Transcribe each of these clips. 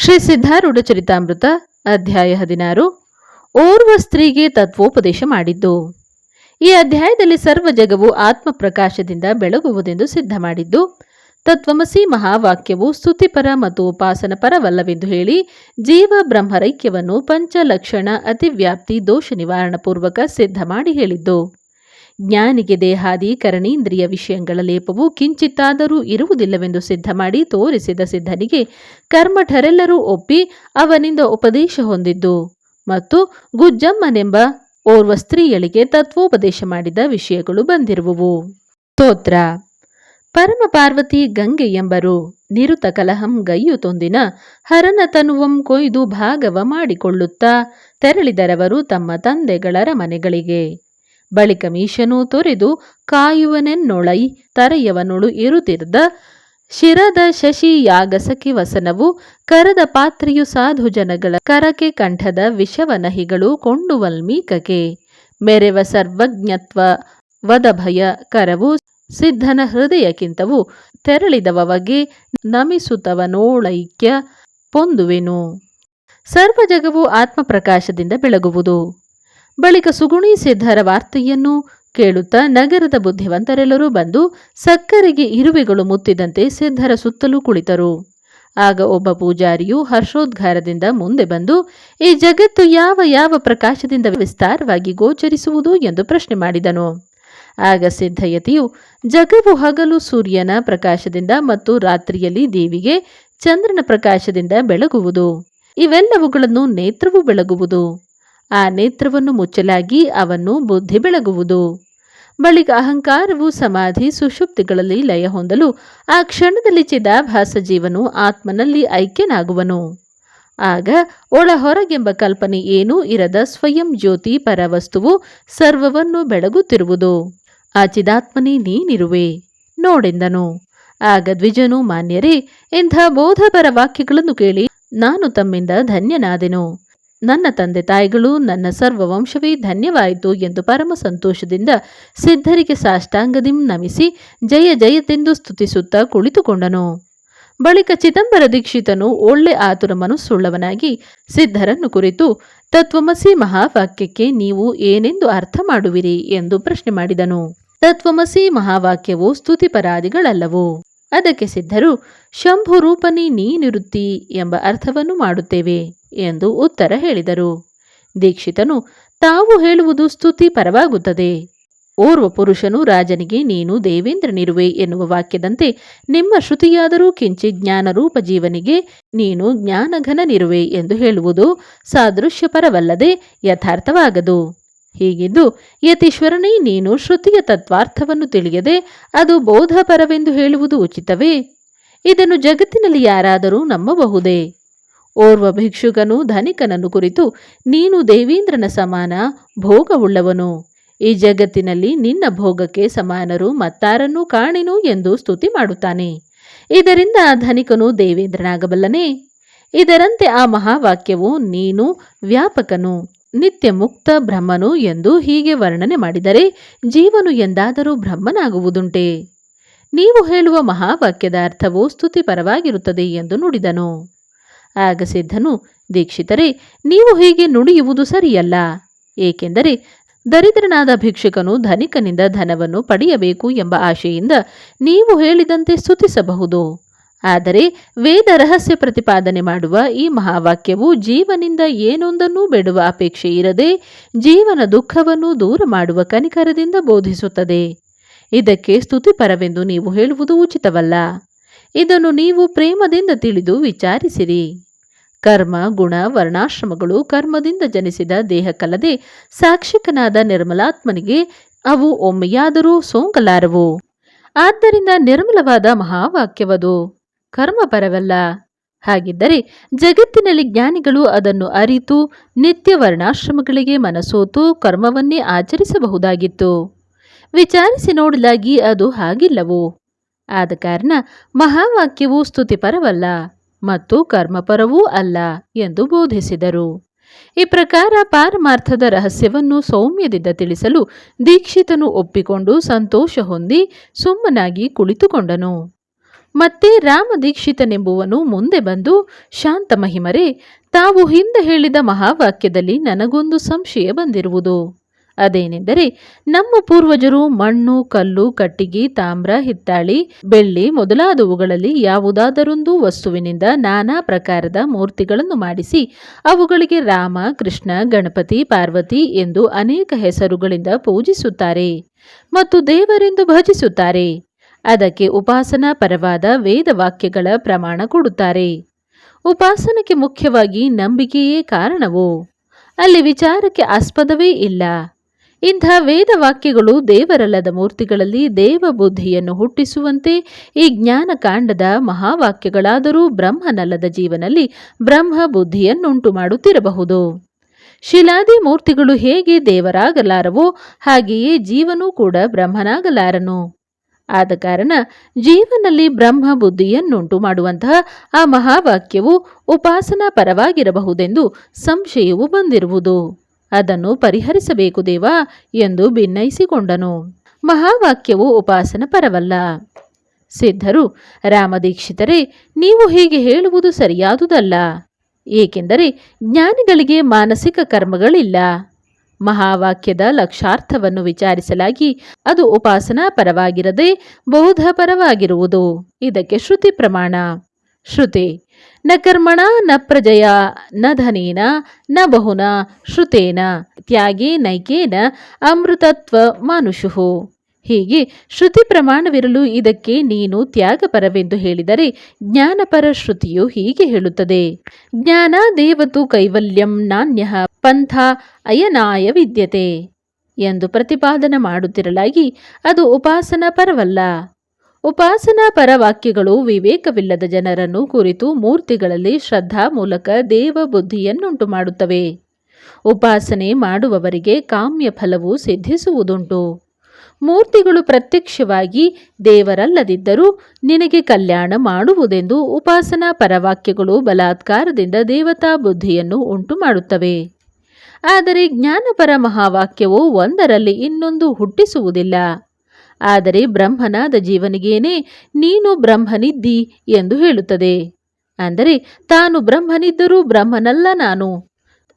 ಶ್ರೀ ಸಿದ್ಧಾರೂಢ ಚರಿತಾಮೃತ, ಅಧ್ಯಾಯ ಹದಿನಾರು. ಓರ್ವ ಸ್ತ್ರೀಗೆ ತತ್ವೋಪದೇಶ ಮಾಡಿದ್ದು. ಈ ಅಧ್ಯಾಯದಲ್ಲಿ ಸರ್ವ ಜಗವು ಆತ್ಮ ಪ್ರಕಾಶದಿಂದ ಬೆಳಗುವುದೆಂದು ಸಿದ್ಧ ಮಾಡಿದ್ದು. ತತ್ವಮಸಿ ಮಹಾವಾಕ್ಯವು ಸ್ತುತಿಪರ ಮತ್ತು ಉಪಾಸನ ಪರವಲ್ಲವೆಂದು ಹೇಳಿ ಜೀವ ಬ್ರಹ್ಮರೈಕ್ಯವನ್ನು ಪಂಚಲಕ್ಷಣ ಅತಿವ್ಯಾಪ್ತಿ ದೋಷ ನಿವಾರಣಪೂರ್ವಕ ಸಿದ್ಧ ಮಾಡಿ ಹೇಳಿದ್ದು. ಜ್ಞಾನಿಗೆ ದೇಹಾದಿ ಕರಣೀಂದ್ರಿಯ ವಿಷಯಗಳ ಲೇಪವು ಕಿಂಚಿತ್ತಾದರೂ ಇರುವುದಿಲ್ಲವೆಂದು ಸಿದ್ಧ ಮಾಡಿ ತೋರಿಸಿದ ಸಿದ್ಧನಿಗೆ ಕರ್ಮಠರೆಲ್ಲರೂ ಒಪ್ಪಿ ಅವನಿಂದ ಉಪದೇಶ ಹೊಂದಿದ್ದು. ಮತ್ತು ಗುಜ್ಜಮ್ಮನೆಂಬ ಓರ್ವ ಸ್ತ್ರೀಯಳಿಗೆ ತತ್ವೋಪದೇಶ ಮಾಡಿದ ವಿಷಯಗಳು ಬಂದಿರುವುವು. ಸ್ತೋತ್ರ. ಪರಮ ಪಾರ್ವತಿ ಗಂಗೆ ಎಂಬರು ನಿರುತ ಕಲಹಂ ಗೈಯು ತೊಂದಿನ ಹರನ ತನುವಂ ಕೊಯ್ದು ಭಾಗವ ಮಾಡಿಕೊಳ್ಳುತ್ತಾ ತೆರಳಿದರವರು ತಮ್ಮ ತಂದೆಗಳರ ಮನೆಗಳಿಗೆ ಬಳಿಕ ಮೀಶನೂ ತೊರೆದು ಕಾಯುವನೆನ್ನೊಳೈ ತರೆಯವನೊಳು ಇರುತ್ತಿದ್ದ ಶಿರದ ಶಶಿ ಯಾಗಸಕಿ ವಸನವು ಕರದ ಪಾತ್ರೆಯು ಸಾಧು ಜನಗಳ ಕರಕೆ ಕಂಠದ ವಿಷವನಹಿಗಳು ಕೊಂಡುವಲ್ಮೀಕಕೆ. ಮೆರೆವ ಸರ್ವಜ್ಞತ್ವ ವದಭಯ ಕರವು ಸಿದ್ಧನ ಹೃದಯಕ್ಕಿಂತವು ತೆರಳಿದವಗೆ ನಮಿಸುತ್ತವನೋಳೈಕ್ಯ ಪೊಂದುವೆನು. ಸರ್ವಜಗವು ಆತ್ಮಪ್ರಕಾಶದಿಂದ ಬೆಳಗುವುದು. ಬಳಿಕ ಸುಗುಣಿ ಸಿದ್ಧರ ವಾರ್ತೆಯನ್ನು ಕೇಳುತ್ತಾ ನಗರದ ಬುದ್ಧಿವಂತರೆಲ್ಲರೂ ಬಂದು ಸಕ್ಕರೆಗೆ ಇರುವೆಗಳು ಮುತ್ತಿದಂತೆ ಸಿದ್ಧರ ಸುತ್ತಲೂ ಕುಳಿತರು. ಆಗ ಒಬ್ಬ ಪೂಜಾರಿಯು ಹರ್ಷೋದ್ಗಾರದಿಂದ ಮುಂದೆ ಬಂದು, ಈ ಜಗತ್ತು ಯಾವ ಯಾವ ಪ್ರಕಾಶದಿಂದ ವಿಸ್ತಾರವಾಗಿ ಗೋಚರಿಸುವುದು ಎಂದು ಪ್ರಶ್ನೆ ಮಾಡಿದನು. ಆಗ ಸಿದ್ಧಯತಿಯು, ಜಗವು ಹಗಲು ಸೂರ್ಯನ ಪ್ರಕಾಶದಿಂದ ಮತ್ತು ರಾತ್ರಿಯಲ್ಲಿ ದೇವಿಗೆ ಚಂದ್ರನ ಪ್ರಕಾಶದಿಂದ ಬೆಳಗುವುದು. ಇವೆಲ್ಲವುಗಳನ್ನು ನೇತ್ರವು ಬೆಳಗುವುದು. ಆ ನೇತ್ರವನ್ನು ಮುಚ್ಚಲಾಗಿ ಅವನ್ನು ಬುದ್ಧಿ ಬೆಳಗುವುದು. ಬಳಿಕ ಅಹಂಕಾರವು ಸಮಾಧಿ ಸುಷುಪ್ತಿಗಳಲ್ಲಿ ಲಯ ಹೊಂದಲು ಆ ಕ್ಷಣದಲ್ಲಿ ಚಿದಾಭಾಸ ಜೀವನು ಆತ್ಮನಲ್ಲಿ ಐಕ್ಯನಾಗುವನು. ಆಗ ಒಳ ಹೊರಗೆಂಬ ಕಲ್ಪನೆ ಏನೂ ಇರದ ಸ್ವಯಂ ಜ್ಯೋತಿ ಪರವಸ್ತುವು ಸರ್ವವನ್ನು ಬೆಳಗುತ್ತಿರುವುದು. ಆ ಚಿದಾತ್ಮನೇ ನೀನಿರುವೆ, ನೋಡೆಂದನು. ಆಗ ದ್ವಿಜನು, ಮಾನ್ಯರೇ, ಇಂಥ ಬೋಧಪರ ವಾಕ್ಯಗಳನ್ನು ಕೇಳಿ ನಾನು ತಮ್ಮಿಂದ ಧನ್ಯನಾದೆನು. ನನ್ನ ತಂದೆ ತಾಯಿಗಳು, ನನ್ನ ಸರ್ವ ವಂಶವೇ ಧನ್ಯವಾಯಿತು ಎಂದು ಪರಮ ಸಂತೋಷದಿಂದ ಸಿದ್ಧರಿಗೆ ಸಾಷ್ಟಾಂಗದಿಂ ನಮಿಸಿ ಜಯ ಜಯತೆಂದು ಸ್ತುತಿಸುತ್ತಾ ಕುಳಿತುಕೊಂಡನು. ಬಳಿಕ ಚಿದಂಬರ ದೀಕ್ಷಿತನು ಒಳ್ಳೆ ಆತುರ ಮನಸ್ಸುಳ್ಳವನಾಗಿ ಸಿದ್ಧರನ್ನು ಕುರಿತು ತತ್ವಮಸಿ ಮಹಾವಾಕ್ಯಕ್ಕೆ ನೀವು ಏನೆಂದು ಅರ್ಥ ಮಾಡುವಿರಿ ಎಂದು ಪ್ರಶ್ನೆ ಮಾಡಿದನು. ತತ್ವಮಸಿ ಮಹಾವಾಕ್ಯವು ಸ್ತುತಿಪರಾದಿಗಳಲ್ಲವು? ಅದಕ್ಕೆ ಸಿದ್ಧರು ಶಂಭು ರೂಪನಿ ನೀನಿರುತ್ತಿ ಎಂಬ ಅರ್ಥವನ್ನು ಮಾಡುತ್ತೇವೆ. ಎಂದು ಉತ್ತರ ಹೇಳಿದರು. ದೀಕ್ಷಿತನು, ತಾವು ಹೇಳುವುದು ಸ್ತುತಿ ಪರವಾಗುತ್ತದೆ. ಓರ್ವ ಪುರುಷನು ರಾಜನಿಗೆ, ನೀನು ದೇವೇಂದ್ರನಿರುವೆ ಎನ್ನುವ ವಾಕ್ಯದಂತೆ, ನಿಮ್ಮ ಶ್ರುತಿಯಾದರೂ ಕಿಂಚಿ ಜ್ಞಾನರೂಪ ಜೀವನಿಗೆ, ನೀನು ಜ್ಞಾನಘನನಿರುವೆ ಎಂದು ಹೇಳುವುದು ಸಾದೃಶ್ಯಪರವಲ್ಲದೆ ಯಥಾರ್ಥವಾಗದು. ಹೀಗಿದ್ದು ಯತೀಶ್ವರನೇ, ನೀನು ಶ್ರುತಿಯ ತತ್ವಾರ್ಥವನ್ನು ತಿಳಿಯದೆ, ಅದು ಬೋಧಪರವೆಂದು ಹೇಳುವುದು ಉಚಿತವೇ? ಇದನ್ನು ಜಗತ್ತಿನಲ್ಲಿ ಯಾರಾದರೂ ನಂಬಬಹುದೇ? ಓರ್ವ ಭಿಕ್ಷುಕನು ಧನಿಕನನ್ನು ಕುರಿತು, ನೀನು ದೇವೀಂದ್ರನ ಸಮಾನ, ಭೋಗವುಳ್ಳವನು. ಈ ಜಗತ್ತಿನಲ್ಲಿ ನಿನ್ನ ಭೋಗಕ್ಕೆ ಸಮಾನರು ಮತ್ತಾರನ್ನೂ ಕಾಣೆನು ಎಂದು ಸ್ತುತಿ ಮಾಡುತ್ತಾನೆ. ಇದರಿಂದ ಧನಿಕನು ದೇವೇಂದ್ರನಾಗಬಲ್ಲನೆ. ಇದರಂತೆ ಆ ಮಹಾವಾಕ್ಯವು, ನೀನು ವ್ಯಾಪಕನು ನಿತ್ಯ ಮುಕ್ತ ಬ್ರಹ್ಮನು ಎಂದು ಹೀಗೆ ವರ್ಣನೆ ಮಾಡಿದರೆ ಜೀವನು ಎಂದಾದರೂ ಬ್ರಹ್ಮನಾಗುವುದುಂಟೆ. ನೀವು ಹೇಳುವ ಮಹಾವಾಕ್ಯದ ಅರ್ಥವು ಸ್ತುತಿಪರವಾಗಿರುತ್ತದೆ ಎಂದು ನುಡಿದನು. ಆಗ ಸಿದ್ಧನು, ದೀಕ್ಷಿತರೇ, ನೀವು ಹೀಗೆ ನುಡಿಯುವುದು ಸರಿಯಲ್ಲ. ಏಕೆಂದರೆ ದರಿದ್ರನಾದ ಭಿಕ್ಷುಕನು ಧನಿಕನಿಂದ ಧನವನ್ನು ಪಡೆಯಬೇಕು ಎಂಬ ಆಶೆಯಿಂದ ನೀವು ಹೇಳಿದಂತೆ ಸ್ತುತಿಸಬಹುದು. ಆದರೆ ವೇದ ರಹಸ್ಯ ಪ್ರತಿಪಾದನೆ ಮಾಡುವ ಈ ಮಹಾವಾಕ್ಯವು ಜೀವನಿಂದ ಏನೊಂದನ್ನೂ ಬೇಡುವ ಅಪೇಕ್ಷೆ ಇರದೆ ಜೀವನ ದುಃಖವನ್ನು ದೂರ ಮಾಡುವ ಕನಿಕರದಿಂದ ಬೋಧಿಸುತ್ತದೆ. ಇದಕ್ಕೆ ಸ್ತುತಿಪರವೆಂದು ನೀವು ಹೇಳುವುದು ಉಚಿತವಲ್ಲ. ಇದನ್ನು ನೀವು ಪ್ರೇಮದಿಂದ ತಿಳಿದು ವಿಚಾರಿಸಿರಿ. ಕರ್ಮ, ಗುಣ, ವರ್ಣಾಶ್ರಮಗಳು ಕರ್ಮದಿಂದ ಜನಿಸಿದ ದೇಹಕ್ಕಲ್ಲದೆ ಸಾಕ್ಷಿಕನಾದ ನಿರ್ಮಲಾತ್ಮನಿಗೆ ಅವು ಒಮ್ಮೆಯಾದರೂ ಸೋಂಕಲಾರವು. ಆದ್ದರಿಂದ ನಿರ್ಮಲವಾದ ಮಹಾವಾಕ್ಯವದು. ಕರ್ಮಪರವಲ್ಲ ಹಾಗಿದ್ದರೆ ಜಗತ್ತಿನಲ್ಲಿ ಜ್ಞಾನಿಗಳು ಅದನ್ನು ಅರಿತು ನಿತ್ಯ ವರ್ಣಾಶ್ರಮಗಳಿಗೆ ಮನಸೋತು ಕರ್ಮವನ್ನೇ ಆಚರಿಸಬಹುದಾಗಿತ್ತು. ವಿಚಾರಿಸಿ ನೋಡಲಾಗಿ ಅದು ಹಾಗಿಲ್ಲವು. ಆದ ಕಾರಣ ಮಹಾವಾಕ್ಯವು ಸ್ತುತಿಪರವಲ್ಲ. ಮತ್ತು ಕರ್ಮಪರವೂ ಅಲ್ಲ ಎಂದು ಬೋಧಿಸಿದರು. ಈ ಪ್ರಕಾರ ಪಾರಮಾರ್ಥದ ರಹಸ್ಯವನ್ನು ಸೌಮ್ಯದಿಂದ ತಿಳಿಸಲು ದೀಕ್ಷಿತನು ಒಪ್ಪಿಕೊಂಡು ಸಂತೋಷ ಹೊಂದಿ ಸುಮ್ಮನಾಗಿ ಕುಳಿತುಕೊಂಡನು. ಮತ್ತೆ ರಾಮ ದೀಕ್ಷಿತನೆಂಬುವನು ಮುಂದೆ ಬಂದು ಶಾಂತ ಮಹಿಮರೇ ತಾವು ಹಿಂದೆ ಹೇಳಿದ ಮಹಾವಾಕ್ಯದಲ್ಲಿ ನನಗೊಂದು ಸಂಶಯ ಬಂದಿರುವುದು. ಅದೇನೆಂದರೆ ನಮ್ಮ ಪೂರ್ವಜರು ಮಣ್ಣು, ಕಲ್ಲು, ಕಟ್ಟಿಗೆ, ತಾಮ್ರ, ಹಿತ್ತಾಳಿ, ಬೆಳ್ಳಿ ಮೊದಲಾದವುಗಳಲ್ಲಿ ಯಾವುದಾದರೊಂದು ವಸ್ತುವಿನಿಂದ ನಾನಾ ಪ್ರಕಾರದ ಮೂರ್ತಿಗಳನ್ನು ಮಾಡಿಸಿ ಅವುಗಳಿಗೆ ರಾಮ, ಕೃಷ್ಣ, ಗಣಪತಿ, ಪಾರ್ವತಿ ಎಂದು ಅನೇಕ ಹೆಸರುಗಳಿಂದ ಪೂಜಿಸುತ್ತಾರೆ ಮತ್ತು ದೇವರೆಂದು ಭಜಿಸುತ್ತಾರೆ. ಅದಕ್ಕೆ ಉಪಾಸನಾ ಪರವಾದ ವೇದ ವಾಕ್ಯಗಳ ಪ್ರಮಾಣ ಕೊಡುತ್ತಾರೆ. ಉಪಾಸನಕ್ಕೆ ಮುಖ್ಯವಾಗಿ ನಂಬಿಕೆಯೇ ಕಾರಣವು? ಅಲ್ಲಿ ವಿಚಾರಕ್ಕೆ ಆಸ್ಪದವೇ ಇಲ್ಲ. ಇಂಥ ವೇದವಾಕ್ಯಗಳು ದೇವರಲ್ಲದ ಮೂರ್ತಿಗಳಲ್ಲಿ ದೇವ ಬುದ್ಧಿಯನ್ನು ಹುಟ್ಟಿಸುವಂತೆ, ಈ ಜ್ಞಾನಕಾಂಡದ ಮಹಾವಾಕ್ಯಗಳಾದರೂ ಬ್ರಹ್ಮನಲ್ಲದ ಜೀವನಲ್ಲಿ ಬ್ರಹ್ಮ ಬುದ್ಧಿಯನ್ನುಂಟು ಮಾಡುತ್ತಿರಬಹುದು. ಶಿಲಾದಿ ಮೂರ್ತಿಗಳು ಹೇಗೆ ದೇವರಾಗಲಾರವೋ ಹಾಗೆಯೇ ಜೀವನೂ ಕೂಡ ಬ್ರಹ್ಮನಾಗಲಾರನು. ಆದ ಕಾರಣ ಜೀವನಲ್ಲಿ ಬ್ರಹ್ಮ ಬುದ್ಧಿಯನ್ನುಂಟು ಮಾಡುವಂತಹ ಆ ಮಹಾವಾಕ್ಯವು ಉಪಾಸನಾ ಪರವಾಗಿರಬಹುದೆಂದು ಸಂಶಯವು ಬಂದಿರುವುದು. ಅದನ್ನು ಪರಿಹರಿಸಬೇಕು ದೇವ ಎಂದು ಭಿನ್ನಯಿಸಿಕೊಂಡನು ಮಹಾವಾಕ್ಯವು ಉಪಾಸನ ಪರವಲ್ಲ. ಸಿದ್ಧರು, ರಾಮದೀಕ್ಷಿತರೇ, ನೀವು ಹೀಗೆ ಹೇಳುವುದು ಸರಿಯಾದುದಲ್ಲ. ಏಕೆಂದರೆ ಜ್ಞಾನಿಗಳಿಗೆ ಮಾನಸಿಕ ಕರ್ಮಗಳಿಲ್ಲ. ಮಹಾವಾಕ್ಯದ ಲಕ್ಷಾರ್ಥವನ್ನು ವಿಚಾರಿಸಲಾಗಿ ಅದು ಉಪಾಸನಾ ಪರವಾಗಿರದೆ ಬೌದ್ಧ ಪರವಾಗಿರುವುದು. ಇದಕ್ಕೆ ಶ್ರುತಿ ಪ್ರಮಾಣ. ಶ್ರುತಿ ನ ಕರ್ಮಣ, ನ ಪ್ರಜಯ, ನ ಧನೇನ, ನ ಬಹುನ, ಶ್ರುತೇನ, ತ್ಯಾಗೇ, ನೈಕೇನ, ಅಮೃತತ್ವ ಮಾನುಷು ಹೀಗೆ ಶ್ರುತಿ ಪ್ರಮಾಣವಿರಲು ಇದಕ್ಕೆ ನೀನು ತ್ಯಾಗಪರವೆಂದು ಹೇಳಿದರೆ ಜ್ಞಾನಪರ ಶ್ರುತಿಯು ಹೀಗೆ ಹೇಳುತ್ತದೆ. ಜ್ಞಾನ ದೇವತು ಕೈವಲ್ಯಂ ನಾಣ್ಯ ಪಂಥ ಅಯನಾಯ ವಿದ್ಯತೆ. ಎಂದು ಪ್ರತಿಪಾದನೆ ಮಾಡುತ್ತಿರಲಾಗಿ ಅದು ಉಪಾಸನಾ ಪರವಲ್ಲ. ಉಪಾಸನಾ ಪರವಾಕ್ಯಗಳು ವಿವೇಕವಿಲ್ಲದ ಜನರನ್ನು ಕುರಿತು ಮೂರ್ತಿಗಳಲ್ಲಿ ಶ್ರದ್ಧಾ ಮೂಲಕ ದೇವ ಬುದ್ಧಿಯನ್ನುಂಟು ಮಾಡುತ್ತವೆ. ಉಪಾಸನೆ ಮಾಡುವವರಿಗೆ ಕಾಮ್ಯ ಫಲವು ಸಿದ್ಧಿಸುವುದುಂಟು. ಮೂರ್ತಿಗಳು ಪ್ರತ್ಯಕ್ಷವಾಗಿ ದೇವರಲ್ಲದಿದ್ದರೂ ನಿನಗೆ ಕಲ್ಯಾಣ ಮಾಡುವುದೆಂದು ಉಪಾಸನಾ ಪರವಾಕ್ಯಗಳು ಬಲಾತ್ಕಾರದಿಂದ ದೇವತಾ ಬುದ್ಧಿಯನ್ನು ಉಂಟು ಮಾಡುತ್ತವೆ. ಆದರೆ ಜ್ಞಾನಪರ ಮಹಾವಾಕ್ಯವು ಒಂದರಲ್ಲಿ ಇನ್ನೊಂದು ಹುಟ್ಟಿಸುವುದಿಲ್ಲ. ಆದರೆ ಬ್ರಹ್ಮನಾದ ಜೀವನಿಗೇನೆ ನೀನು ಬ್ರಹ್ಮನಿದ್ದಿ ಎಂದು ಹೇಳುತ್ತದೆ. ಅಂದರೆ ತಾನು ಬ್ರಹ್ಮನಿದ್ದರೂ ಬ್ರಹ್ಮನಲ್ಲ ನಾನು.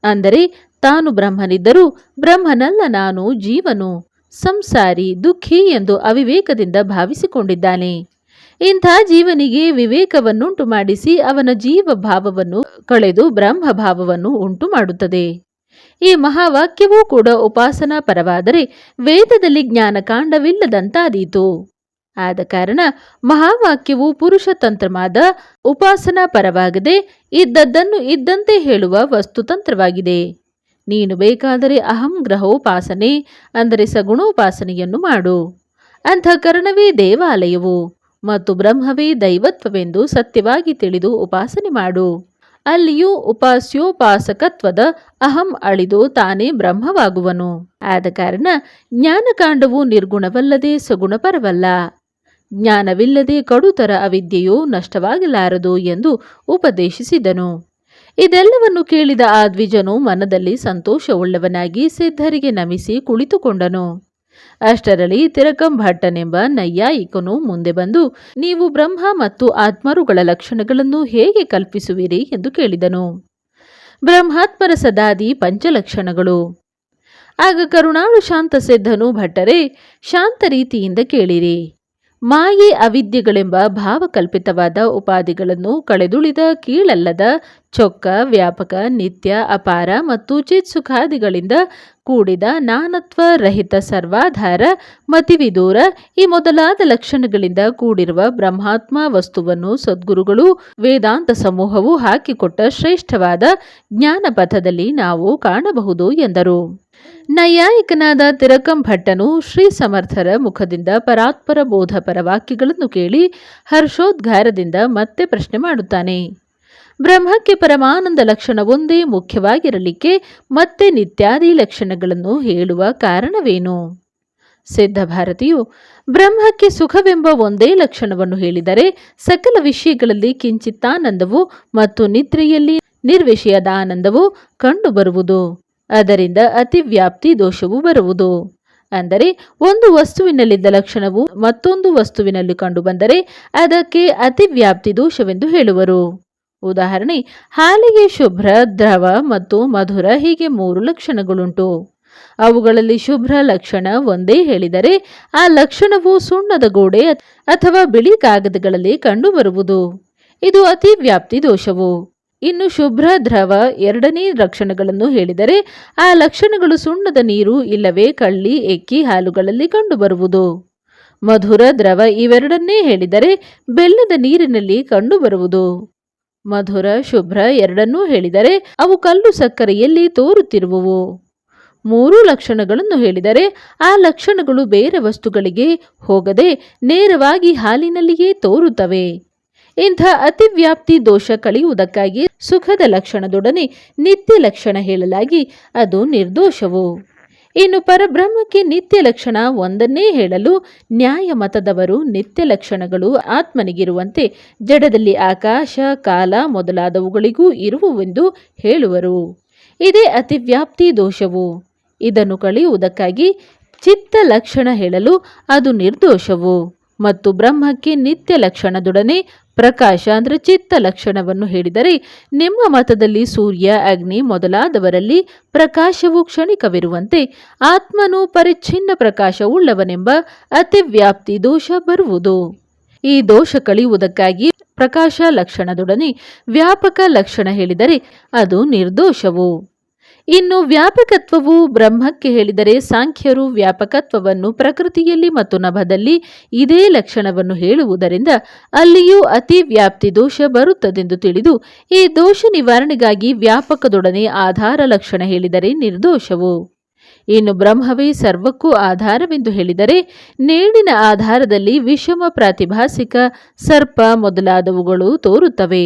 ಅಂದರೆ ತಾನು ಬ್ರಹ್ಮನಿದ್ದರೂ ಬ್ರಹ್ಮನಲ್ಲ ನಾನು ಜೀವನು. ಸಂಸಾರಿ, ದುಃಖಿ ಎಂದು ಅವಿವೇಕದಿಂದ ಭಾವಿಸಿಕೊಂಡಿದ್ದಾನೆ. ಇಂಥ ಜೀವನಿಗೆ ವಿವೇಕವನ್ನುಂಟು ಮಾಡಿಸಿ ಅವನ ಜೀವ ಭಾವವನ್ನು ಕಳೆದು ಬ್ರಹ್ಮ ಭಾವವನ್ನು ಉಂಟು ಮಾಡುತ್ತದೆ ಈ ಮಹಾವಾಕ್ಯವೂ ಕೂಡ ಉಪಾಸನಾ ಪರವಾದರೆ ವೇದದಲ್ಲಿ ಜ್ಞಾನಕಾಂಡವಿಲ್ಲದಂತಾದೀತು. ಆದ ಕಾರಣ ಮಹಾವಾಕ್ಯವು ಪುರುಷ ತಂತ್ರವಾದ ಉಪಾಸನಾ ಪರವಾಗದೆ ಇದ್ದದ್ದನ್ನು ಇದ್ದಂತೆ ಹೇಳುವ ವಸ್ತುತಂತ್ರವಾಗಿದೆ ನೀನು ಬೇಕಾದರೆ ಅಹಂ ಗ್ರಹೋಪಾಸನೆ ಅಂದರೆ ಸಗುಣೋಪಾಸನೆಯನ್ನು ಮಾಡು. ಅಂತಃಕರಣವೇ ದೇವಾಲಯವು ಮತ್ತು ಬ್ರಹ್ಮವೇ ದೈವತ್ವವೆಂದು ಸತ್ಯವಾಗಿ ತಿಳಿದು ಉಪಾಸನೆ ಮಾಡು. ಅಲ್ಲಿಯೂ ಉಪಾಸ್ಯೋಪಾಸಕತ್ವದ ಅಹಂ ಅಳಿದು ತಾನೇ ಬ್ರಹ್ಮವಾಗುವನು. ಆದ ಕಾರಣ ಜ್ಞಾನಕಾಂಡವು ನಿರ್ಗುಣವಲ್ಲದೆ ಸಗುಣಪರವಲ್ಲ. ಜ್ಞಾನವಿಲ್ಲದೆ ಕಡುತರ ಅವಿದ್ಯೆಯು ನಷ್ಟವಾಗಲಾರದು ಎಂದು ಉಪದೇಶಿಸಿದನು. ಇದೆಲ್ಲವನ್ನು ಕೇಳಿದ ಆ ದ್ವಿಜನು ಮನದಲ್ಲಿ ಸಂತೋಷವುಳ್ಳವನಾಗಿ ಸಿದ್ಧರಿಗೆ ನಮಿಸಿ ಕುಳಿತುಕೊಂಡನು. ಅಷ್ಟರಲ್ಲಿ ತಿರಕಂಭಟ್ಟನೆಂಬ ನೈಯಾಯಿಕನು ಮುಂದೆ ಬಂದು, ನೀವು ಬ್ರಹ್ಮ ಮತ್ತು ಆತ್ಮರುಗಳ ಲಕ್ಷಣಗಳನ್ನು ಹೇಗೆ ಕಲ್ಪಿಸುವಿರಿ? ಎಂದು ಕೇಳಿದನು. ಬ್ರಹ್ಮಾತ್ಮರ ಸದಾದಿ ಪಂಚಲಕ್ಷಣಗಳು ಆಗ ಕರುಣಾಳು ಶಾಂತ ಸಿದ್ಧನು ಭಟ್ಟರೆ, ಶಾಂತ ರೀತಿಯಿಂದ ಕೇಳಿರಿ. ಮಾಯೆ ಅವಿದ್ಯೆಗಳೆಂಬ ಭಾವಕಲ್ಪಿತವಾದ ಉಪಾಧಿಗಳನ್ನು ಕಳೆದುಳಿದ ಕೀಳಲ್ಲದ ಚೊಕ್ಕ, ವ್ಯಾಪಕ, ನಿತ್ಯ, ಅಪಾರ ಮತ್ತು ಚಿತ್ಸುಖಾದಿಗಳಿಂದ ಕೂಡಿದ ನಾನತ್ವ ರಹಿತ ಸರ್ವಾಧಾರ, ಮತಿವಿದೂರ ಈ ಮೊದಲಾದ ಲಕ್ಷಣಗಳಿಂದ ಕೂಡಿರುವ ಬ್ರಹ್ಮಾತ್ಮ ವಸ್ತುವನ್ನು ಸದ್ಗುರುಗಳು ವೇದಾಂತ ಸಮೂಹವು ಹಾಕಿಕೊಟ್ಟ ಶ್ರೇಷ್ಠವಾದ ಜ್ಞಾನಪಥದಲ್ಲಿ ನಾವು ಕಾಣಬಹುದು ಎಂದರು. ನೈಯಾಯಿಕನಾದ ತಿರಕಂಭಟ್ಟನು ಶ್ರೀ ಸಮರ್ಥರ ಮುಖದಿಂದ ಪರಾತ್ಪರ ಬೋಧಪರ ವಾಕ್ಯಗಳನ್ನು ಕೇಳಿ ಹರ್ಷೋದ್ಗಾರದಿಂದ ಮತ್ತೆ ಪ್ರಶ್ನೆ ಮಾಡುತ್ತಾನೆ. ಬ್ರಹ್ಮಕ್ಕೆ ಪರಮಾನಂದ ಲಕ್ಷಣವೊಂದೇ ಮುಖ್ಯವಾಗಿರಲಿಕ್ಕೆ ಮತ್ತೆ ನಿತ್ಯಾದಿ ಲಕ್ಷಣಗಳನ್ನು ಹೇಳುವ ಕಾರಣವೇನು? ಸಿದ್ಧ ಭಾರತಿಯು, ಬ್ರಹ್ಮಕ್ಕೆ ಸುಖವೆಂಬ ಒಂದೇ ಲಕ್ಷಣವನ್ನು ಹೇಳಿದರೆ ಸಕಲ ವಿಷಯಗಳಲ್ಲಿ ಕಿಂಚಿತ್ತಾನಂದವು ಮತ್ತು ನಿದ್ರೆಯಲ್ಲಿ ನಿರ್ವಿಷಯದ ಆನಂದವು ಕಂಡುಬರುವುದು. ಅದರಿಂದ ಅತಿವ್ಯಾಪ್ತಿ ದೋಷವು ಬರುವುದು. ಅಂದರೆ ಒಂದು ವಸ್ತುವಿನಲ್ಲಿದ್ದ ಲಕ್ಷಣವು ಮತ್ತೊಂದು ವಸ್ತುವಿನಲ್ಲಿ ಕಂಡುಬಂದರೆ ಅದಕ್ಕೆ ಅತಿವ್ಯಾಪ್ತಿ ದೋಷವೆಂದು ಹೇಳುವರು. ಉದಾಹರಣೆ, ಹಾಲಿಗೆ ಶುಭ್ರ, ದ್ರವ ಮತ್ತು ಮಧುರ ಹೀಗೆ ಮೂರು ಲಕ್ಷಣಗಳುಂಟು. ಅವುಗಳಲ್ಲಿ ಶುಭ್ರ ಲಕ್ಷಣ ಒಂದೇ ಹೇಳಿದರೆ ಆ ಲಕ್ಷಣವು ಸುಣ್ಣದ ಗೋಡೆ ಅಥವಾ ಬಿಳಿ ಕಾಗದಗಳಲ್ಲಿ ಕಂಡುಬರುವುದು. ಇದು ಅತಿವ್ಯಾಪ್ತಿ ದೋಷವು. ಇನ್ನು ಶುಭ್ರ ದ್ರವ ಎರಡನೇ ಲಕ್ಷಣಗಳನ್ನು ಹೇಳಿದರೆ ಆ ಲಕ್ಷಣಗಳು ಸುಣ್ಣದ ನೀರು, ಇಲ್ಲವೇ ಕಳ್ಳಿ, ಎಕ್ಕಿ ಹಾಲುಗಳಲ್ಲಿ ಕಂಡುಬರುವುದು. ಮಧುರ ದ್ರವ ಇವೆರಡನ್ನೇ ಹೇಳಿದರೆ ಬೆಲ್ಲದ ನೀರಿನಲ್ಲಿ ಕಂಡುಬರುವುದು. ಮಧುರ, ಶುಭ್ರ ಎರಡನ್ನೂ ಹೇಳಿದರೆ ಅವು ಕಲ್ಲು ಸಕ್ಕರೆಯಲ್ಲಿ ತೋರುತ್ತಿರುವವು. ಮೂರು ಲಕ್ಷಣಗಳನ್ನು ಹೇಳಿದರೆ ಆ ಲಕ್ಷಣಗಳು ಬೇರೆ ವಸ್ತುಗಳಿಗೆ ಹೋಗದೆ ನೇರವಾಗಿ ಹಾಲಿನಲ್ಲಿಯೇ ತೋರುತ್ತವೆ. ಇಂಥ ಅತಿವ್ಯಾಪ್ತಿ ದೋಷ ಕಳೆಯುವುದಕ್ಕಾಗಿ ಸುಖದ ಲಕ್ಷಣದೊಡನೆ ನಿತ್ಯ ಲಕ್ಷಣ ಹೇಳಲಾಗಿ ಅದು ನಿರ್ದೋಷವು. ಇನ್ನು ಪರಬ್ರಹ್ಮಕ್ಕೆ ನಿತ್ಯ ಲಕ್ಷಣ ಒಂದನ್ನೇ ಹೇಳಲು ನ್ಯಾಯ ಮತದವರು ನಿತ್ಯ ಲಕ್ಷಣಗಳು ಆತ್ಮನಿಗಿರುವಂತೆ ಜಡದಲ್ಲಿ ಆಕಾಶ, ಕಾಲ ಮೊದಲಾದವುಗಳಿಗೂ ಇರುವುವೆಂದು ಹೇಳುವರು. ಇದೇ ಅತಿವ್ಯಾಪ್ತಿ ದೋಷವು. ಇದನ್ನು ಕಳೆಯುವುದಕ್ಕಾಗಿ ಚಿತ್ತ ಲಕ್ಷಣ ಹೇಳಲು ಅದು ನಿರ್ದೋಷವು. ಮತ್ತು ಬ್ರಹ್ಮಕ್ಕೆ ನಿತ್ಯ ಲಕ್ಷಣದೊಡನೆ ಪ್ರಕಾಶ ಅಂದರೆ ಚಿತ್ತ ಲಕ್ಷಣವನ್ನು ಹೇಳಿದರೆ, ನಿಮ್ಮ ಮತದಲ್ಲಿ ಸೂರ್ಯ, ಅಗ್ನಿ ಮೊದಲಾದವರಲ್ಲಿ ಪ್ರಕಾಶವು ಕ್ಷಣಿಕವಿರುವಂತೆ ಆತ್ಮನು ಪರಿಚ್ಛಿನ್ನ ಪ್ರಕಾಶವುಳ್ಳವನೆಂಬ ಅತಿವ್ಯಾಪ್ತಿ ದೋಷ ಬರುವುದು. ಈ ದೋಷ ಕಳೆಯುವುದಕ್ಕಾಗಿ ಪ್ರಕಾಶ ಲಕ್ಷಣದೊಡನೆ ವ್ಯಾಪಕ ಲಕ್ಷಣ ಹೇಳಿದರೆ ಅದು ನಿರ್ದೋಷವು. ಇನ್ನು ವ್ಯಾಪಕತ್ವವು ಬ್ರಹ್ಮಕ್ಕೆ ಹೇಳಿದರೆ ಸಾಂಖ್ಯರು ವ್ಯಾಪಕತ್ವವನ್ನು ಪ್ರಕೃತಿಯಲ್ಲಿ ಮತ್ತು ನಭದಲ್ಲಿ ಇದೇ ಲಕ್ಷಣವನ್ನು ಹೇಳುವುದರಿಂದ ಅಲ್ಲಿಯೂ ಅತಿ ವ್ಯಾಪ್ತಿ ದೋಷ ಬರುತ್ತದೆಂದು ತಿಳಿದು ಈ ದೋಷ ನಿವಾರಣೆಗಾಗಿ ವ್ಯಾಪಕದೊಡನೆ ಆಧಾರ ಲಕ್ಷಣ ಹೇಳಿದರೆ ನಿರ್ದೋಷವು. ಇನ್ನು ಬ್ರಹ್ಮವೇ ಸರ್ವಕ್ಕೂ ಆಧಾರವೆಂದು ಹೇಳಿದರೆ ನೇಣಿನ ಆಧಾರದಲ್ಲಿ ವಿಷಮ ಪ್ರಾತಿಭಾಸಿಕ ಸರ್ಪ ಮೊದಲಾದವುಗಳು ತೋರುತ್ತವೆ.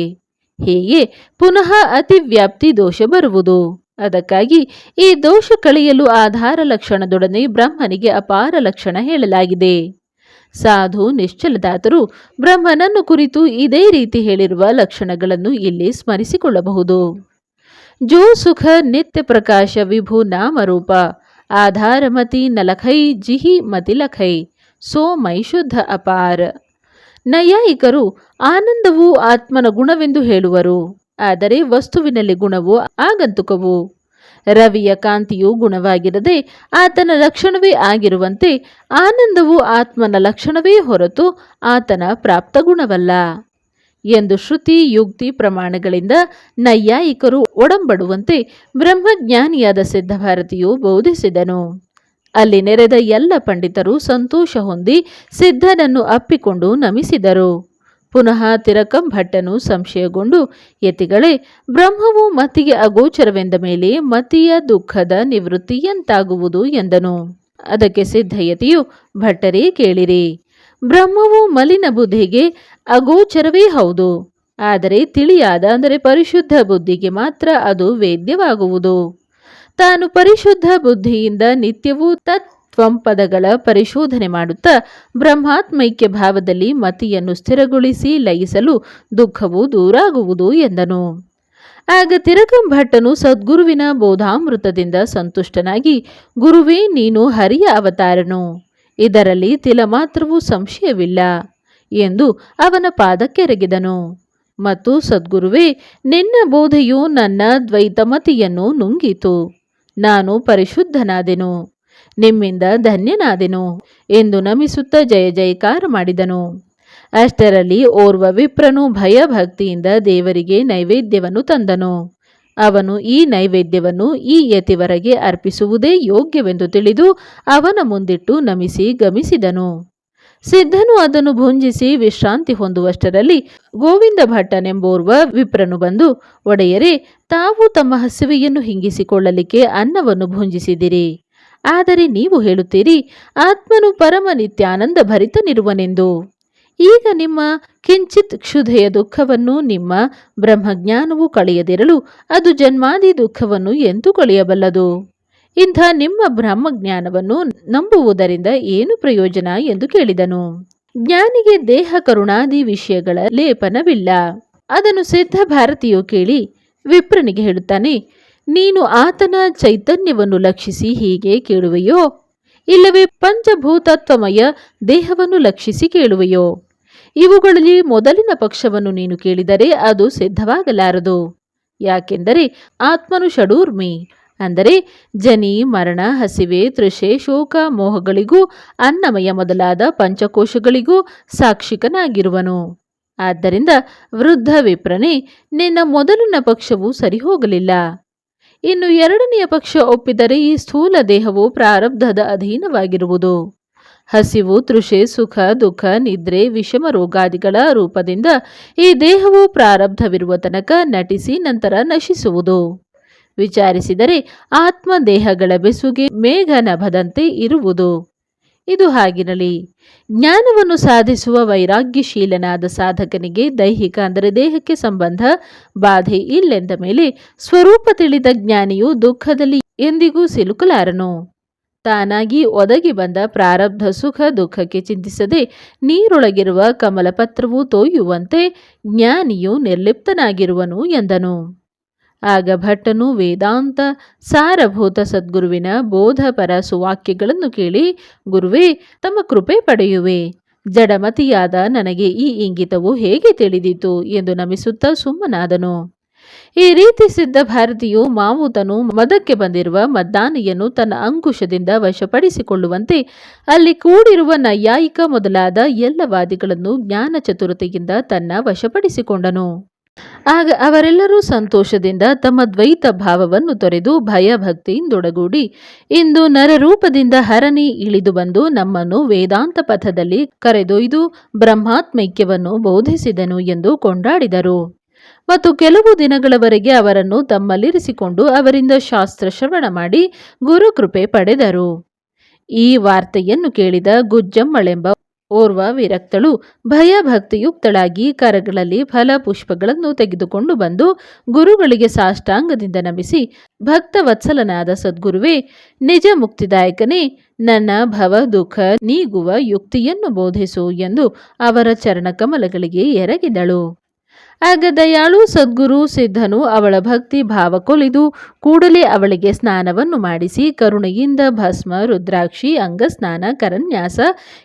ಹೀಗೆ ಪುನಃ ಅತಿವ್ಯಾಪ್ತಿ ದೋಷ ಬರುವುದು. ಅದಕ್ಕಾಗಿ ಈ ದೋಷ ಕಳೆಯಲು ಆಧಾರ ಲಕ್ಷಣದೊಡನೆ ಬ್ರಹ್ಮನಿಗೆ ಅಪಾರ ಲಕ್ಷಣ ಹೇಳಲಾಗಿದೆ. ಸಾಧು ನಿಶ್ಚಲದಾತರು ಬ್ರಹ್ಮನನ್ನು ಕುರಿತು ಇದೇ ರೀತಿ ಹೇಳಿರುವ ಲಕ್ಷಣಗಳನ್ನು ಇಲ್ಲಿ ಸ್ಮರಿಸಿಕೊಳ್ಳಬಹುದು. ಜೋ ಸುಖ ನಿತ್ಯ ಪ್ರಕಾಶ ವಿಭು ನಾಮರೂಪ ಆಧಾರಮತಿ ನಲಖೈ ಜಿಹಿ ಮತಿ ಲಖೈ ಸೋ ಮೈ ಶುದ್ಧ ಅಪಾರ. ನೈಯಾಯಿಕರು ಆನಂದವು ಆತ್ಮನ ಗುಣವೆಂದು ಹೇಳುವರು. ಆದರೆ ವಸ್ತುವಿನಲ್ಲಿ ಗುಣವು ಆಗಂತುಕವು? ರವಿಯ ಕಾಂತಿಯು ಗುಣವಾಗಿರದೆ ಆತನ ಲಕ್ಷಣವೇ ಆಗಿರುವಂತೆ ಆನಂದವು ಆತ್ಮನ ಲಕ್ಷಣವೇ ಹೊರತು ಆತನ ಪ್ರಾಪ್ತ ಗುಣವಲ್ಲ. ಎಂದು ಶ್ರುತಿ ಯುಕ್ತಿ ಪ್ರಮಾಣಗಳಿಂದ ನೈಯಾಯಿಕರು ಒಡಂಬಡುವಂತೆ ಬ್ರಹ್ಮಜ್ಞಾನಿಯಾದ ಸಿದ್ಧಭಾರತಿಯು ಬೋಧಿಸಿದನು. ಅಲ್ಲಿ ನೆರೆದ ಎಲ್ಲ ಪಂಡಿತರು ಸಂತೋಷ ಹೊಂದಿ ಸಿದ್ಧನನ್ನು ಅಪ್ಪಿಕೊಂಡು ನಮಿಸಿದರು. ಪುನಃ ತಿರಕಂ ಭಟ್ಟನು ಸಂಶಯಗೊಂಡು, ಯತಿಗಳೇ, ಬ್ರಹ್ಮವು ಮತಿಗೆ ಅಗೋಚರವೆಂದ ಮೇಲೆ ಮತಿಯ ದುಃಖದ ನಿವೃತ್ತಿಯಂತಾಗುವುದು ಎಂದನು. ಅದಕ್ಕೆ ಸಿದ್ಧಯತಿಯು, ಭಟ್ಟರೇ ಕೇಳಿರಿ, ಬ್ರಹ್ಮವು ಮಲಿನ ಬುದ್ಧಿಗೆ ಅಗೋಚರವೇ ಹೌದು, ಆದರೆ ತಿಳಿಯಾದ, ಅಂದರೆ ಪರಿಶುದ್ಧ ಬುದ್ಧಿಗೆ ಮಾತ್ರ ಅದು ವೇದ್ಯವಾಗುವುದು. ತಾನು ಪರಿಶುದ್ಧ ಬುದ್ಧಿಯಿಂದ ನಿತ್ಯವೂ ತತ್ ತ್ವಂ ಪದಗಳ ಪರಿಶೋಧನೆ ಮಾಡುತ್ತಾ ಬ್ರಹ್ಮಾತ್ಮೈಕ್ಯ ಭಾವದಲ್ಲಿ ಮತಿಯನ್ನು ಸ್ಥಿರಗೊಳಿಸಿ ಲಯಿಸಲು ದುಃಖವು ದೂರಾಗುವುದು ಎಂದನು. ಆಗ ತಿರಕಂಭಟ್ಟನು ಸದ್ಗುರುವಿನ ಬೋಧಾಮೃತದಿಂದ ಸಂತುಷ್ಟನಾಗಿ, ಗುರುವೇ, ನೀನು ಹರಿಯ ಅವತಾರನು. ಇದರಲ್ಲಿ ತಿಲ ಮಾತ್ರವೂ ಸಂಶಯವಿಲ್ಲ ಎಂದು ಅವನ ಪಾದಕ್ಕೆರಗಿದನು. ಮತ್ತು ಸದ್ಗುರುವೇ, ನಿನ್ನ ಬೋಧೆಯು ನನ್ನ ದ್ವೈತಮತಿಯನ್ನು ನುಂಗಿತು. ನಾನು ಪರಿಶುದ್ಧನಾದೆನು. ನಿಮ್ಮಿಂದ ಧನ್ಯನಾದೆನು ಎಂದು ನಮಿಸುತ್ತ ಜಯ ಜಯಕಾರ ಮಾಡಿದನು. ಅಷ್ಟರಲ್ಲಿ ಓರ್ವ ವಿಪ್ರನು ಭಯಭಕ್ತಿಯಿಂದ ದೇವರಿಗೆ ನೈವೇದ್ಯವನ್ನು ತಂದನು. ಅವನು ಈ ನೈವೇದ್ಯವನ್ನು ಈ ಯತಿವರೆಗೆ ಅರ್ಪಿಸುವುದೇ ಯೋಗ್ಯವೆಂದು ತಿಳಿದು ಅವನ ಮುಂದಿಟ್ಟು ನಮಿಸಿ ಗಮಿಸಿದನು. ಸಿದ್ಧನು ಅದನ್ನು ಭುಂಜಿಸಿ ವಿಶ್ರಾಂತಿ ಹೊಂದುವಷ್ಟರಲ್ಲಿ ಗೋವಿಂದ ಭಟ್ಟನೆಂಬೋರ್ವ ವಿಪ್ರನು ಬಂದು, ಒಡೆಯರೆ, ತಾವು ತಮ್ಮ ಹಸಿವೆಯನ್ನು ಹಿಂಗಿಸಿಕೊಳ್ಳಲಿಕ್ಕೆ ಅನ್ನವನ್ನು ಭುಂಜಿಸಿದಿರಿ. ಆದರೆ ನೀವು ಹೇಳುತ್ತೀರಿ, ಆತ್ಮನು ಪರಮ ನಿತ್ಯಾನಂದ ಭರಿತನಿರುವನೆಂದು. ಈಗ ನಿಮ್ಮ ಕಿಂಚಿತ್ ಕ್ಷುಧೆಯ ದುಃಖವನ್ನು, ನಿಮ್ಮ ಬ್ರಹ್ಮಜ್ಞಾನವು ಕಳೆಯದಿರಲು ಅದು ಜನ್ಮಾದಿ ದುಃಖವನ್ನು ಎಂದು ಕಳೆಯಬಲ್ಲದು. ಇಂಥ ನಿಮ್ಮ ಬ್ರಹ್ಮಜ್ಞಾನವನ್ನು ನಂಬುವುದರಿಂದ ಏನು ಪ್ರಯೋಜನ ಎಂದು ಕೇಳಿದನು. ಜ್ಞಾನಿಗೆ ದೇಹ ಕರುಣಾದಿ ವಿಷಯಗಳ ಲೇಪನವಿಲ್ಲ. ಅದನ್ನು ಸಿದ್ಧ ಭಾರತೀಯು ಕೇಳಿ ವಿಪ್ರನಿಗೆ ಹೇಳುತ್ತಾನೆ ನೀನು ಆತನ ಚೈತನ್ಯವನ್ನು ಲಕ್ಷಿಸಿ ಹೀಗೆ ಕೇಳುವೆಯೋ? ಇಲ್ಲವೇ ಪಂಚಭೂತತ್ವಮಯ ದೇಹವನ್ನು ಲಕ್ಷಿಸಿ ಕೇಳುವೆಯೋ? ಇವುಗಳಲ್ಲಿ ಮೊದಲಿನ ಪಕ್ಷವನ್ನು ನೀನು ಕೇಳಿದರೆ ಅದು ಸಿದ್ಧವಾಗಲಾರದು. ಯಾಕೆಂದರೆ ಆತ್ಮನು ಷಡೂರ್ಮಿ. ಅಂದರೆ ಜನಿ, ಮರಣ, ಹಸಿವೆ, ತೃಷೆ, ಶೋಕ, ಮೋಹಗಳಿಗೂ, ಅನ್ನಮಯ ಮೊದಲಾದ ಪಂಚಕೋಶಗಳಿಗೂ ಸಾಕ್ಷಿಕನಾಗಿರುವನು. ಆದ್ದರಿಂದ ವೃದ್ಧ ವಿಪ್ರನೇ ನಿನ್ನ ಮೊದಲಿನ ಪಕ್ಷವು ಸರಿಹೋಗಲಿಲ್ಲ. ಇನ್ನು ಎರಡನೆಯ ಪಕ್ಷ ಒಪ್ಪಿದರೆ ಈ ಸ್ಥೂಲ ದೇಹವು ಪ್ರಾರಬ್ಧದ ಅಧೀನವಾಗಿರುವುದು. ಹಸಿವು, ತೃಷೆ, ಸುಖ, ದುಃಖ, ನಿದ್ರೆ, ವಿಷಮ ರೋಗಾದಿಗಳ ರೂಪದಿಂದ ಈ ದೇಹವು ಪ್ರಾರಬ್ಧವಿರುವ ತನಕ ನಟಿಸಿ ನಂತರ ನಶಿಸುವುದು. ವಿಚಾರಿಸಿದರೆ ಆತ್ಮ ದೇಹಗಳ ಬೆಸುಗೆ ಮೇಘ ನಭದಂತೆ ಇರುವುದು. ಇದು ಹಾಗಿರಲಿ. ಜ್ಞಾನವನ್ನು ಸಾಧಿಸುವ ವೈರಾಗ್ಯಶೀಲನಾದ ಸಾಧಕನಿಗೆ ದೈಹಿಕ ಅಂದರೆ ದೇಹಕ್ಕೆ ಸಂಬಂಧ ಬಾಧೆ ಇಲ್ಲೆಂದ ಮೇಲೆ ಸ್ವರೂಪ ತಿಳಿದ ಜ್ಞಾನಿಯು ದುಃಖದಲ್ಲಿ ಎಂದಿಗೂ ಸಿಲುಕಲಾರನು. ತಾನಾಗಿ ಒದಗಿ ಬಂದ ಪ್ರಾರಬ್ಧ ಸುಖ ದುಃಖಕ್ಕೆ ಚಿಂತಿಸದೆ ನೀರೊಳಗಿರುವ ಕಮಲಪತ್ರವು ತೋಯುವಂತೆ ಜ್ಞಾನಿಯು ನಿರ್ಲಿಪ್ತನಾಗಿರುವನು ಎಂದನು. ಆಗ ಭಟ್ಟನು ವೇದಾಂತ, ಸಾರಭೂತ ಸದ್ಗುರುವಿನ ಬೋಧಪರ ಸುವಾಕ್ಯಗಳನ್ನು ಕೇಳಿ, ಗುರುವೇ, ತಮ್ಮ ಕೃಪೆ ಪಡೆಯುವೆ. ಜಡಮತಿಯಾದ ನನಗೆ ಈ ಇಂಗಿತವು ಹೇಗೆ ತಿಳಿದಿತು? ಎಂದು ನಮಿಸುತ್ತಾ ಸುಮ್ಮನಾದನು. ಈ ರೀತಿ ಸಿದ್ಧ ಭಾರತೀಯು ಮಾವುತನು ಮದಕ್ಕೆ ಬಂದಿರುವ ಮದ್ದಾನಿಯನ್ನು ತನ್ನ ಅಂಕುಶದಿಂದ ವಶಪಡಿಸಿಕೊಳ್ಳುವಂತೆ ಅಲ್ಲಿ ಕೂಡಿರುವ ನೈಯಾಯಿಕ ಮೊದಲಾದ ಎಲ್ಲ ವಾದಿಗಳನ್ನು ಜ್ಞಾನ ಚತುರತೆಯಿಂದ ತನ್ನ ವಶಪಡಿಸಿಕೊಂಡನು. ಆಗ ಅವರೆಲ್ಲರೂ ಸಂತೋಷದಿಂದ ತಮ್ಮ ದ್ವೈತ ಭಾವವನ್ನು ತೊರೆದು ಭಯಭಕ್ತಿಯಿಂದೊಡಗೂಡಿ, ಇಂದು ನರರೂಪದಿಂದ ಹರಣಿ ಇಳಿದು ಬಂದು ನಮ್ಮನ್ನು ವೇದಾಂತ ಪಥದಲ್ಲಿ ಕರೆದೊಯ್ದು ಬ್ರಹ್ಮಾತ್ಮೈಕ್ಯವನ್ನು ಬೋಧಿಸಿದನು ಎಂದು ಕೊಂಡಾಡಿದರು. ಮತ್ತು ಕೆಲವು ದಿನಗಳವರೆಗೆ ಅವರನ್ನು ತಮ್ಮಲ್ಲಿರಿಸಿಕೊಂಡು ಅವರಿಂದ ಶಾಸ್ತ್ರ ಶ್ರವಣ ಮಾಡಿ ಗುರುಕೃಪೆ ಪಡೆದರು. ಈ ವಾರ್ತೆಯನ್ನು ಕೇಳಿದ ಗುಜ್ಜಮ್ಮಳೆಂಬ ಓರ್ವ ವಿರಕ್ತಳು ಭಯ ಭಕ್ತಿಯುಕ್ತಳಾಗಿ ಕರಗಳಲ್ಲಿ ಫಲ ಪುಷ್ಪಗಳನ್ನು ತೆಗೆದುಕೊಂಡು ಬಂದು ಗುರುಗಳಿಗೆ ಸಾಷ್ಟಾಂಗದಿಂದ ನಮಿಸಿ ಭಕ್ತ ವತ್ಸಲನಾದ ಸದ್ಗುರುವೇ, ನಿಜ ಮುಕ್ತಿದಾಯಕನೇ, ನನ್ನ ಭವ ದುಃಖ ನೀಗುವ ಯುಕ್ತಿಯನ್ನು ಬೋಧಿಸು ಎಂದು ಅವರ ಚರಣಕಮಲಗಳಿಗೆ ಎರಗಿದಳು. ಆಗ ದಯಾಳು ಸದ್ಗುರು ಸಿದ್ಧನು ಅವಳ ಭಕ್ತಿ ಭಾವ ಕೊಲಿದು ಕೂಡಲೇ ಅವಳಿಗೆ ಸ್ನಾನವನ್ನು ಮಾಡಿಸಿ ಕರುಣೆಯಿಂದ ಭಸ್ಮ, ರುದ್ರಾಕ್ಷಿ, ಅಂಗಸ್ನಾನ, ಕರನ್ಯಾಸ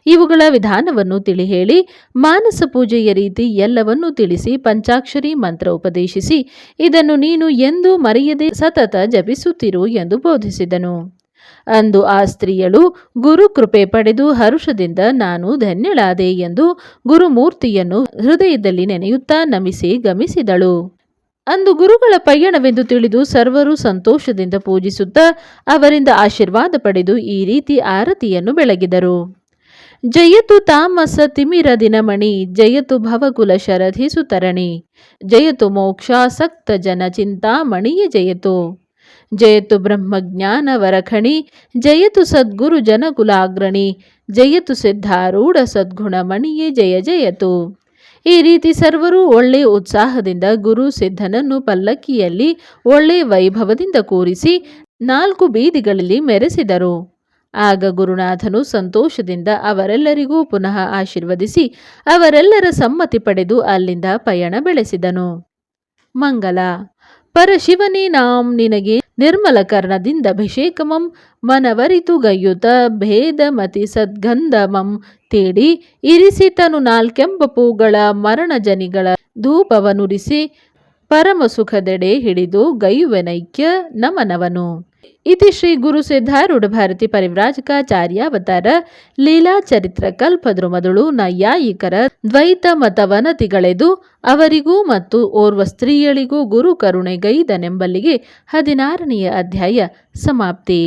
ಇವುಗಳ ವಿಧಾನವನ್ನು ತಿಳಿ ಹೇಳಿ ಮಾನಸ ಪೂಜೆಯ ರೀತಿ ಎಲ್ಲವನ್ನೂ ತಿಳಿಸಿ ಪಂಚಾಕ್ಷರಿ ಮಂತ್ರ ಉಪದೇಶಿಸಿ, ಇದನ್ನು ನೀನು ಎಂದೂ ಮರೆಯದೆ ಸತತ ಜಪಿಸುತ್ತಿರು ಎಂದು ಬೋಧಿಸಿದನು. ಅಂದು ಆ ಸ್ತ್ರೀಯಳು, ಗುರು ಕೃಪೆ ಪಡೆದು ಹರುಷದಿಂದ ನಾನು ಧನ್ಯಳಾದೆ ಎಂದು ಗುರುಮೂರ್ತಿಯನ್ನು ಹೃದಯದಲ್ಲಿ ನೆನೆಯುತ್ತಾ ನಮಿಸಿ ಗಮಿಸಿದಳು. ಅಂದು ಗುರುಗಳ ಪಯಣವೆಂದು ತಿಳಿದು ಸರ್ವರು ಸಂತೋಷದಿಂದ ಪೂಜಿಸುತ್ತಾ ಅವರಿಂದ ಆಶೀರ್ವಾದ ಪಡೆದು ಈ ರೀತಿ ಆರತಿಯನ್ನು ಬೆಳಗಿದರು. ಜಯತು ತಾಮಸ ತಿಮಿರ ದಿನಮಣಿ, ಜಯತು ಭವಕುಲ ಶರಧಿ ಸುತರಣಿ ಜಯತು ಮೋಕ್ಷಾಸಕ್ತ ಜನ ಚಿಂತಾಮಣಿಯ ಜಯತು. ಜಯತು ಬ್ರಹ್ಮಜ್ಞಾನ ವರಖಣಿ, ಜಯತು ಸದ್ಗುರು ಜನಕುಲಾಗ್ರಣಿ, ಜಯತು ಸಿದ್ಧಾರೂಢ ಸದ್ಗುಣಮಣಿಯೇ ಜಯ ಜಯತು. ಈ ರೀತಿ ಸರ್ವರು ಒಳ್ಳೆ ಉತ್ಸಾಹದಿಂದ ಗುರು ಸಿದ್ಧನನ್ನು ಪಲ್ಲಕ್ಕಿಯಲ್ಲಿ ಒಳ್ಳೆ ವೈಭವದಿಂದ ಕೂರಿಸಿ ನಾಲ್ಕು ಬೀದಿಗಳಲ್ಲಿ ಮೆರೆಸಿದರು. ಆಗ ಗುರುನಾಥನು ಸಂತೋಷದಿಂದ ಅವರೆಲ್ಲರಿಗೂ ಪುನಃ ಆಶೀರ್ವದಿಸಿ ಅವರೆಲ್ಲರ ಸಮ್ಮತಿ ಪಡೆದು ಅಲ್ಲಿಂದ ಪಯಣ ಬೆಳೆಸಿದನು. ಮಂಗಲ ಪರಶಿವನೇ ನಾಂ ನಿನಗೆ ನಿರ್ಮಲ ಕರ್ಣದಿಂದ ಅಭಿಷೇಕಮಂ, ಮನವರಿತು ಗಯ್ಯುತ ಭೇದಮತಿ ಸದ್ಗಂಧಮಂ ತೇಡಿ ಇರಿಸಿತನು ನಾಲ್ಕೆಂಬ ಪೂಗಳ ಮರಣ ಜನಿಗಳ ಧೂಪವನುರಿಸಿ ಪರಮ ಸುಖದೆಡೆ ಹಿಡಿದು ಗೈಯುವೆನೈಕ್ಯ ನಮನವನು. ಇತಿ ಶ್ರೀ ಗುರು ಸಿದ್ಧಾರೂಢ ಭಾರತಿ ಪರಿವ್ರಾಜಕಾಚಾರ್ಯಾವತಾರ ಲೀಲಾ ಚರಿತ್ರ ಕಲ್ಪದ್ರುಮದಳು ನೈಯಾಯಿಕರ ದ್ವೈತ ಮತವನತಿಗಳೆದು ಅವರಿಗೂ ಮತ್ತು ಓರ್ವ ಸ್ತ್ರೀಯಳಿಗೂ ಗುರು ಕರುಣೆಗೈದನೆಂಬಲ್ಲಿಗೆ ಹದಿನಾರನೆಯ ಅಧ್ಯಾಯ ಸಮಾಪ್ತಿ.